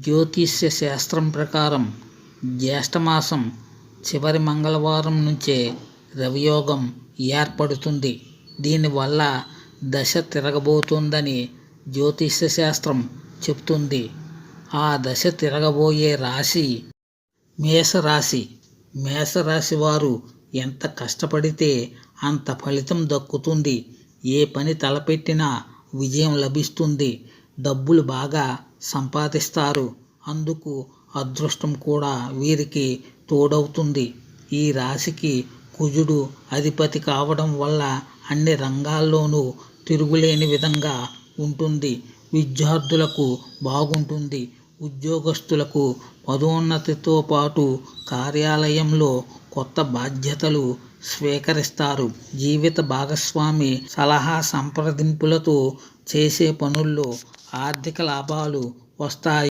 జ్యోతిష్య శాస్త్రం ప్రకారం జ్యేష్ఠమాసం చివరి మంగళవారం నుంచే రవియోగం ఏర్పడుతుంది. దీనివల్ల దశ తిరగబోతుందని జ్యోతిష్య శాస్త్రం చెప్తుంది ఆ దశ తిరగబోయే రాశి మేషరాశి. మేషరాశి వారు ఎంత కష్టపడితే అంత ఫలితం దక్కుతుంది. ఏ పని తలపెట్టినా విజయం లభిస్తుంది. డబ్బులు బాగా సంపాదిస్తారు. అందుకు అదృష్టం కూడా వీరికి తోడవుతుంది. ఈ రాశికి కుజుడు అధిపతి కావడం వల్ల అన్ని రంగాల్లోనూ తిరుగులేని విధంగా ఉంటుంది. విద్యార్థులకు బాగుంటుంది. ఉద్యోగస్తులకు పదోన్నతితో పాటు కార్యాలయంలో కొత్త బాధ్యతలు స్వీకరిస్తారు. జీవిత భాగస్వామి సలహా సంప్రదింపులతో చేసే పనుల్లో ఆర్థిక లాభాలు వస్తాయి.